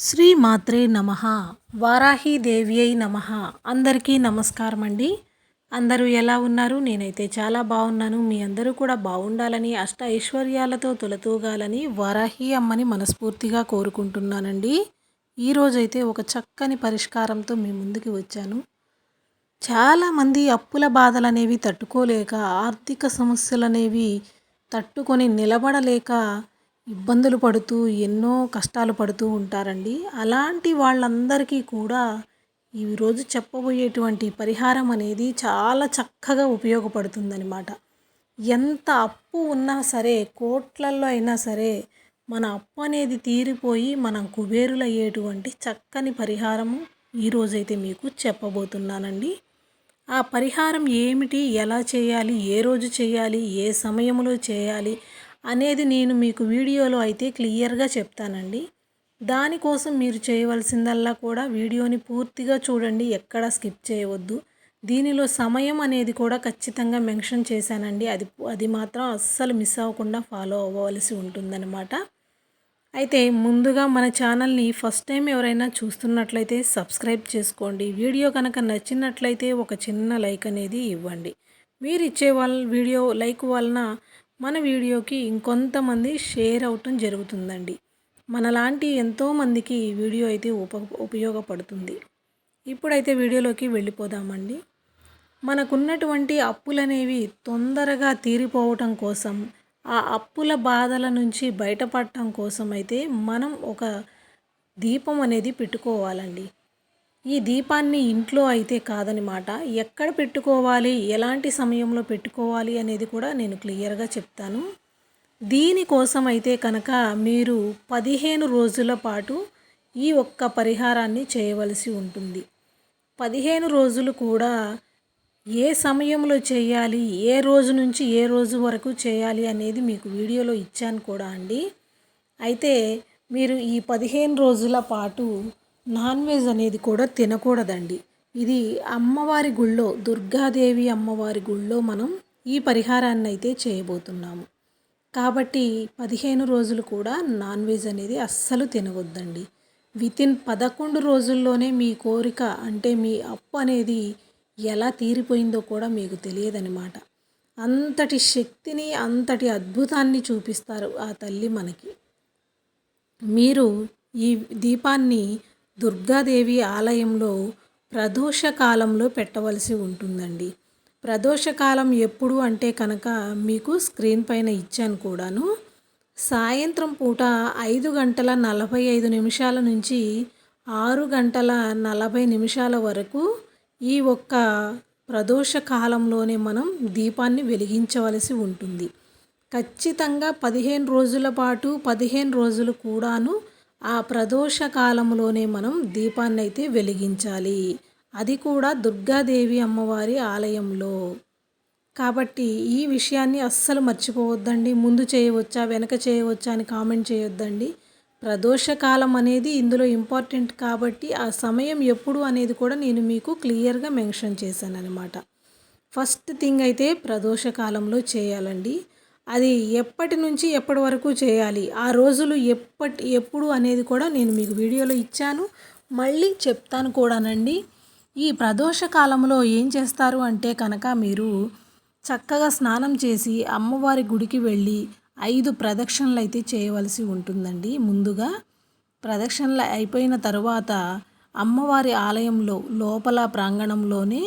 శ్రీ మాత్రే నమ. వారాహీదేవ్యై నమ. అందరికీ నమస్కారం అండి. అందరూ ఎలా ఉన్నారు? నేనైతే చాలా బాగున్నాను. మీ అందరూ కూడా బాగుండాలని అష్ట ఐశ్వర్యాలతో తొలతూగాలని వారాహి అమ్మని మనస్ఫూర్తిగా కోరుకుంటున్నానండి. ఈరోజైతే ఒక చక్కని పరిష్కారంతో మీ ముందుకి వచ్చాను. చాలామంది అప్పుల బాధలు అనేవి తట్టుకోలేక ఆర్థిక సమస్యలు అనేవి తట్టుకొని నిలబడలేక ఇబ్బందులు పడుతూ ఎన్నో కష్టాలు పడుతూ ఉంటారండి. అలాంటి వాళ్ళందరికీ కూడా ఈరోజు చెప్పబోయేటువంటి పరిహారం అనేది చాలా చక్కగా ఉపయోగపడుతుందనమాట ఎంత అప్పు ఉన్నా సరే కోట్లల్లో అయినా సరే మన అప్పు అనేది తీరిపోయి మనం కుబేరులయ్యేటువంటి చక్కని పరిహారము ఈరోజైతే మీకు చెప్పబోతున్నానండి. ఆ పరిహారం ఏమిటి? ఎలా చేయాలి? ఏ రోజు చేయాలి? ఏ సమయంలో చేయాలి? అనేది నేను మీకు వీడియోలో అయితే క్లియర్గా చెప్తానండి. దానికోసం మీరు చేయవలసిందల్లా కూడా వీడియోని పూర్తిగా చూడండి ఎక్కడ స్కిప్ చేయవద్దు. దీనిలో సమయం అనేది కూడా ఖచ్చితంగా మెన్షన్ చేశానండి. అది అది మాత్రం అస్సలు మిస్ అవ్వకుండా ఫాలో అవ్వవలసి ఉంటుందన్నమాట. అయితే ముందుగా మన ఛానల్ని ఫస్ట్ టైం ఎవరైనా చూస్తున్నట్లయితే సబ్స్క్రైబ్ చేసుకోండి. వీడియో కనుక నచ్చినట్లయితే ఒక చిన్న లైక్ అనేది ఇవ్వండి. మీరు ఇచ్చే వాళ్ళ వీడియో లైక్ వలన మన వీడియోకి ఇంకొంతమంది షేర్ అవటం జరుగుతుందండి. మనలాంటి ఎంతోమందికి ఈ వీడియో అయితే ఉప ఉపయోగపడుతుంది. ఇప్పుడైతే వీడియోలోకి వెళ్ళిపోదామండి. మనకున్నటువంటి అప్పులనేవి తొందరగా తీరిపోవటం కోసం ఆ అప్పుల బాధల నుంచి బయటపడటం కోసం అయితే మనం ఒక దీపం అనేది పెట్టుకోవాలండి. ఈ దీపాన్ని ఇంట్లో అయితే కాదనమాట ఎక్కడ పెట్టుకోవాలి? ఎలాంటి సమయంలో పెట్టుకోవాలి అనేది కూడా నేను క్లియర్గా చెప్తాను. దీనికోసం అయితే కనుక మీరు పదిహేను రోజుల పాటు ఈ ఒక్క పరిహారాన్ని చేయవలసి ఉంటుంది. పదిహేను రోజులు కూడా ఏ సమయంలో చేయాలి? ఏ రోజు నుంచి ఏ రోజు వరకు చేయాలి అనేది మీకు వీడియోలో ఇచ్చాను కూడా అండి. అయితే మీరు ఈ పదిహేను రోజుల పాటు నాన్ వెజ్ అనేది కూడా తినకూడదండి. ఇది అమ్మవారి గుళ్ళో దుర్గాదేవి అమ్మవారి గుళ్ళో మనం ఈ పరిహారాన్ని అయితే చేయబోతున్నాము. కాబట్టి పదిహేను రోజులు కూడా నాన్ వెజ్ అనేది అస్సలు తినవద్దండి. వితిన్ పదకొండు రోజుల్లోనే మీ కోరిక అంటే మీ అప్పు అనేది ఎలా తీరిపోయిందో కూడా మీకు తెలియదనమాట అంతటి శక్తిని అంతటి అద్భుతాన్ని చూపిస్తారు ఆ తల్లి మనకి. మీరు ఈ దీపాన్ని దుర్గాదేవి ఆలయంలో ప్రదోష కాలంలో పెట్టవలసి ఉంటుందండి. ప్రదోషకాలం ఎప్పుడు అంటే కనుక మీకు స్క్రీన్ పైన ఇచ్చాను కూడాను. సాయంత్రం పూట ఐదు గంటల నలభై ఐదు నిమిషాల నుంచి ఆరు గంటల నలభై నిమిషాల వరకు ఈ ఒక్క ప్రదోష కాలంలోనే మనం దీపాన్ని వెలిగించవలసి ఉంటుంది. ఖచ్చితంగా పదిహేను రోజుల పాటు పదిహేను రోజులు కూడాను ఆ ప్రదోష కాలంలోనే మనం దీపాన్ని అయితే వెలిగించాలి. అది కూడా దుర్గాదేవి అమ్మవారి ఆలయంలో. కాబట్టి ఈ విషయాన్ని అస్సలు మర్చిపోవద్దండి. ముందు చేయవచ్చా వెనక చేయవచ్చా అని కామెంట్ చేయొద్దండి. ప్రదోషకాలం అనేది ఇందులో ఇంపార్టెంట్ కాబట్టి ఆ సమయం ఎప్పుడు అనేది కూడా నేను మీకు క్లియర్గా మెన్షన్ చేశాను అనమాట ఫస్ట్ థింగ్ అయితే ప్రదోషకాలంలో చేయాలండి. అది ఎప్పటి నుంచి ఎప్పటి వరకు చేయాలి? ఆ రోజులు ఎప్పటి ఎప్పుడు అనేది కూడా నేను మీకు వీడియోలో ఇచ్చాను. మళ్ళీ చెప్తాను కూడానండి. ఈ ప్రదోష కాలంలో ఏం చేస్తారు అంటే కనుక మీరు చక్కగా స్నానం చేసి అమ్మవారి గుడికి వెళ్ళి ఐదు ప్రదక్షిణలు అయితే చేయవలసి ఉంటుందండి. ముందుగా ప్రదక్షిణలు అయిపోయిన తర్వాత అమ్మవారి ఆలయంలో లోపల ప్రాంగణంలోనే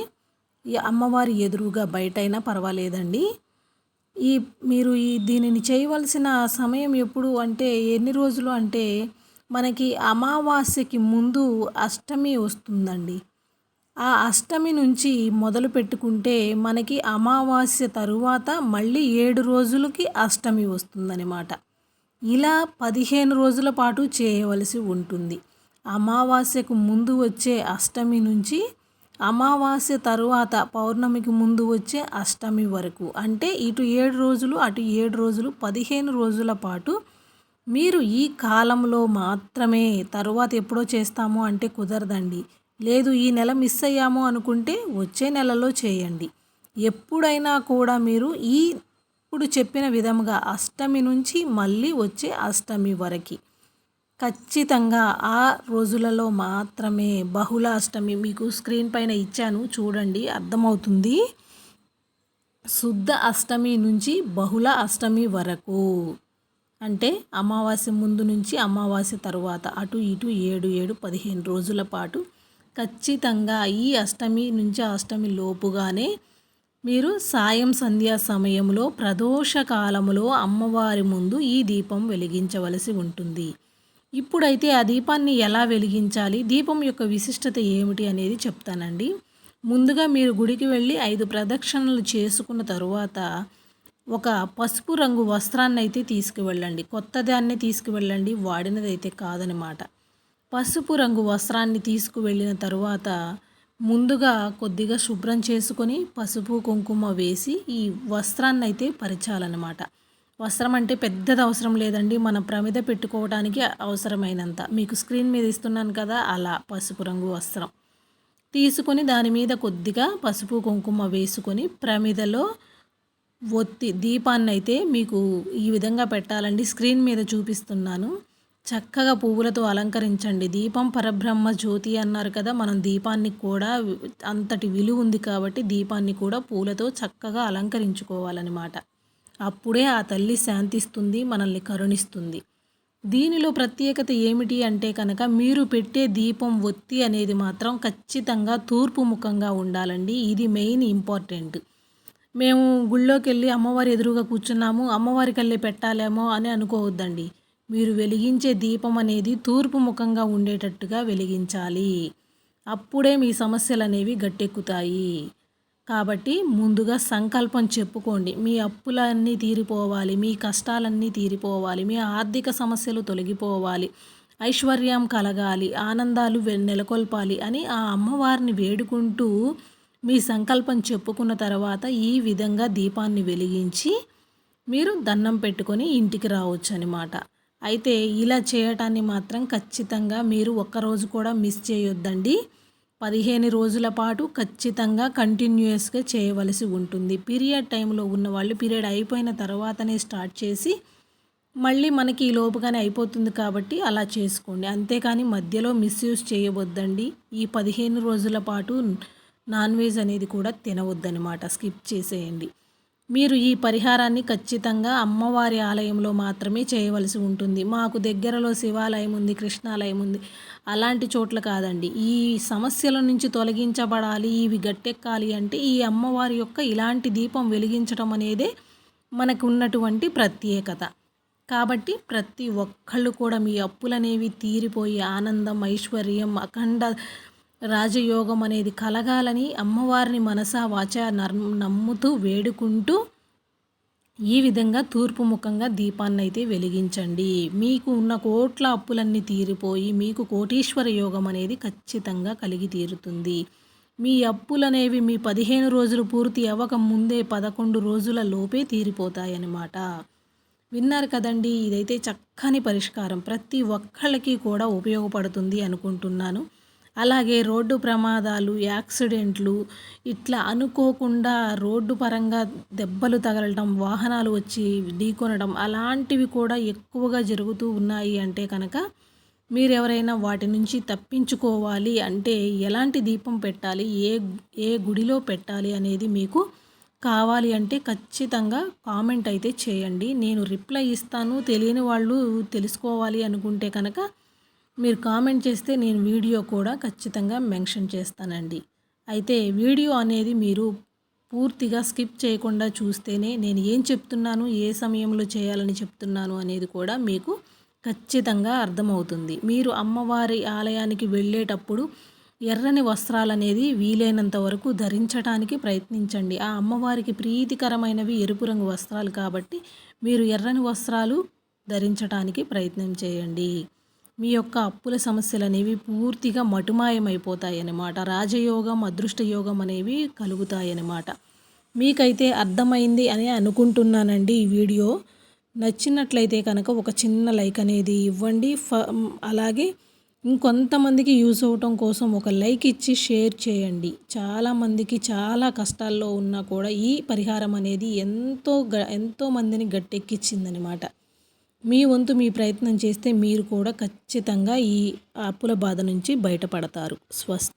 అమ్మవారి ఎదురుగా బయటైనా పర్వాలేదండి. ఈ మీరు ఈ దీనిని చేయవలసిన సమయం ఎప్పుడు అంటే ఎన్ని రోజులు అంటే మనకి అమావాస్యకి ముందు అష్టమి వస్తుందండి. ఆ అష్టమి నుంచి మొదలు పెట్టుకుంటే మనకి అమావాస్య తరువాత మళ్ళీ ఏడు రోజులకి అష్టమి వస్తుందన్నమాట. ఇలా పదిహేను రోజుల పాటు చేయవలసి ఉంటుంది. అమావాస్యకు ముందు వచ్చే అష్టమి నుంచి అమావాస్య తరువాత పౌర్ణమికి ముందు వచ్చే అష్టమి వరకు. అంటే ఇటు ఏడు రోజులు అటు ఏడు రోజులు పదిహేను రోజుల పాటు మీరు ఈ కాలంలో మాత్రమే తరువాత ఎప్పుడో చేస్తాము అంటే కుదరదండి. లేదు ఈ నెల మిస్ అయ్యాము అనుకుంటే వచ్చే నెలలో చేయండి. ఎప్పుడైనా కూడా మీరు ఈ ఇప్పుడు చెప్పిన విధముగా అష్టమి నుంచి మళ్ళీ వచ్చే అష్టమి వరకు. ఖచ్చితంగా ఆ రోజులలో మాత్రమే బహుళ అష్టమి మీకు స్క్రీన్ పైన ఇచ్చాను. చూడండి అర్థమవుతుంది. శుద్ధ అష్టమి నుంచి బహుళ అష్టమి వరకు. అంటే అమావాస్య ముందు నుంచి అమావాస్య తరువాత అటు ఇటు ఏడు ఏడు పదిహేను రోజుల పాటు ఖచ్చితంగా ఈ అష్టమి నుంచి అష్టమి లోపుగానే మీరు సాయం సంధ్యా సమయంలో ప్రదోష కాలంలో అమ్మవారి ముందు ఈ దీపం వెలిగించవలసి ఉంటుంది. ఇప్పుడైతే ఆ దీపాన్ని ఎలా వెలిగించాలి? దీపం యొక్క విశిష్టత ఏమిటి అనేది చెప్తానండి. ముందుగా మీరు గుడికి వెళ్ళి ఐదు ప్రదక్షిణలు చేసుకున్న తరువాత ఒక పసుపు రంగు వస్త్రాన్ని అయితే తీసుకువెళ్ళండి. కొత్త దాన్ని తీసుకువెళ్ళండి. వాడినది అయితే కాదనమాట. పసుపు రంగు వస్త్రాన్ని తీసుకువెళ్ళిన తరువాత ముందుగా కొద్దిగా శుభ్రం చేసుకొని పసుపు కుంకుమ వేసి ఈ వస్త్రాన్ని అయితే పరిచాలన్నమాట వస్త్రం అంటే పెద్దది అవసరం లేదండి. మన ప్రమిద పెట్టుకోవడానికి అవసరమైనంత. మీకు స్క్రీన్ మీద ఇస్తున్నాను కదా అలా పసుపు రంగు వస్త్రం. తీసుకొని దాని మీద కొద్దిగా పసుపు కుంకుమ వేసుకొని ప్రమిదలో ఒత్తి దీపాన్ని అయితే మీకు ఈ విధంగా పెట్టాలండి. స్క్రీన్ మీద చూపిస్తున్నాను. చక్కగా పువ్వులతో అలంకరించండి. దీపం పరబ్రహ్మ జ్యోతి అన్నారు కదా మనం దీపాన్ని కూడా అంతటి విలువ ఉంది కాబట్టి దీపాన్ని కూడా పూలతో చక్కగా అలంకరించుకోవాలన్నమాట. అప్పుడే ఆ తల్లి శాంతిస్తుంది మనల్ని కరుణిస్తుంది. దీనిలో ప్రత్యేకత ఏమిటి అంటే కనుక మీరు పెట్టే దీపం ఒత్తి అనేది మాత్రం ఖచ్చితంగా తూర్పు ముఖంగా ఉండాలండి. ఇది మెయిన్ ఇంపార్టెంట్. మేము గుళ్ళోకి వెళ్ళి అమ్మవారి ఎదురుగా కూర్చున్నాము అమ్మవారి కళ్ళే పెట్టాలేమో అని అనుకోవద్దండి. మీరు వెలిగించే దీపం అనేది తూర్పు ముఖంగా ఉండేటట్టుగా వెలిగించాలి. అప్పుడే మీ సమస్యలు అనేవి గట్టెక్కుతాయి. కాబట్టి ముందుగా సంకల్పం చెప్పుకోండి. మీ అప్పులన్నీ తీరిపోవాలి మీ కష్టాలన్నీ తీరిపోవాలి మీ ఆర్థిక సమస్యలు తొలగిపోవాలి ఐశ్వర్యం కలగాలి ఆనందాలు నెలకొల్పాలి అని ఆ అమ్మవారిని వేడుకుంటూ మీ సంకల్పం చెప్పుకున్న తర్వాత ఈ విధంగా దీపాన్ని వెలిగించి మీరు దండం పెట్టుకొని ఇంటికి రావచ్చు అనమాట అయితే ఇలా చేయటాన్ని మాత్రం ఖచ్చితంగా మీరు ఒక్కరోజు కూడా మిస్ చేయొద్దండి. పదిహేను రోజుల పాటు ఖచ్చితంగా కంటిన్యూస్గా చేయవలసి ఉంటుంది. పీరియడ్ టైంలో ఉన్న వాళ్ళు పీరియడ్ అయిపోయిన తర్వాతనే స్టార్ట్ చేసి మళ్ళీ మనకి ఈ లోపుగానే అయిపోతుంది కాబట్టి అలా చేసుకోండి. అంతేకాని మధ్యలో మిస్యూజ్ చేయవద్దండి. ఈ పదిహేను రోజుల పాటు నాన్ వెజ్ అనేది కూడా తినవద్దనమాట స్కిప్ చేసేయండి. మీరు ఈ పరిహారాన్ని ఖచ్చితంగా అమ్మవారి ఆలయంలో మాత్రమే చేయవలసి ఉంటుంది. మాకు దగ్గరలో శివాలయం ఉంది కృష్ణాలయం ఉంది. అలాంటి చోట్ల కాదండి. ఈ సమస్యల నుంచి తొలగించబడాలి ఇవి గట్టెక్కాలి అంటే ఈ అమ్మవారి యొక్క ఇలాంటి దీపం వెలిగించడం అనేదే మనకు ఉన్నటువంటి ప్రత్యేకత. కాబట్టి ప్రతి ఒక్కళ్ళు కూడా మీ అప్పులనేవి తీరిపోయి ఆనందం ఐశ్వర్యం అఖండ రాజయోగం అనేది కలగాలని అమ్మవారిని మనసా వాచ నమ్ముతూ వేడుకుంటూ ఈ విధంగా తూర్పు ముఖంగా దీపాన్ని అయితే వెలిగించండి. మీకు ఉన్న కోట్ల అప్పులన్నీ తీరిపోయి మీకు కోటీశ్వర యోగం అనేది ఖచ్చితంగా కలిగి తీరుతుంది. మీ అప్పులనేవి మీ పదిహేను రోజులు పూర్తి అవ్వక ముందే పదకొండు రోజుల లోపే తీరిపోతాయన్నమాట. విన్నారు కదండి ఇదైతే చక్కని పరిష్కారం. ప్రతి ఒక్కళ్ళకి కూడా ఉపయోగపడుతుంది అనుకుంటున్నాను. అలాగే రోడ్డు ప్రమాదాలు యాక్సిడెంట్లు ఇట్లా అనుకోకుండా రోడ్డు పరంగా దెబ్బలు తగలటం వాహనాలు వచ్చి ఢీకొనడం అలాంటివి కూడా ఎక్కువగా జరుగుతూ ఉన్నాయి అంటే కనుక మీరు ఎవరైనా వాటి నుంచి తప్పించుకోవాలి అంటే ఎలాంటి దీపం పెట్టాలి ఏ ఏ గుడిలో పెట్టాలి అనేది మీకు కావాలి అంటే ఖచ్చితంగా కామెంట్ అయితే చేయండి. నేను రిప్లై ఇస్తాను. తెలియని వాళ్ళు తెలుసుకోవాలి అనుకుంటే కనుక మీరు కామెంట్ చేస్తే నేను వీడియో కూడా ఖచ్చితంగా మెన్షన్ చేస్తానండి. అయితే వీడియో అనేది మీరు పూర్తిగా స్కిప్ చేయకుండా చూస్తేనే నేను ఏం చెప్తున్నాను ఏ సమయంలో చేయాలని చెప్తున్నాను అనేది కూడా మీకు ఖచ్చితంగా అర్థమవుతుంది. మీరు అమ్మవారి ఆలయానికి వెళ్ళేటప్పుడు ఎర్రని వస్త్రాలు అనేది వీలైనంత వరకు ధరించడానికి ప్రయత్నించండి. ఆ అమ్మవారికి ప్రీతికరమైనవి ఎరుపు రంగు వస్త్రాలు కాబట్టి మీరు ఎర్రని వస్త్రాలు ధరించడానికి ప్రయత్నం చేయండి. మీ యొక్క అప్పుల సమస్యలు అనేవి పూర్తిగా మటుమాయమైపోతాయన్నమాట. రాజయోగం అదృష్టయోగం అనేవి కలుగుతాయన్నమాట. మీకైతే అర్థమైంది అని అనుకుంటున్నానండి ఈ వీడియో. నచ్చినట్లయితే కనుక ఒక చిన్న లైక్ అనేది ఇవ్వండి. ఫ అలాగే ఇంకొంతమందికి యూజ్ అవటం కోసం ఒక లైక్ ఇచ్చి షేర్ చేయండి. చాలామందికి చాలా కష్టాల్లో ఉన్నా కూడా ఈ పరిహారం అనేది ఎంతో గ ఎంతో మందిని గట్టెక్కిచ్చిందనమాట మీ వంతు మీ ప్రయత్నం చేస్తే మీరు కూడా ఖచ్చితంగా ఈ అప్పుల బాధ నుంచి బయటపడతారు. స్వస్తి.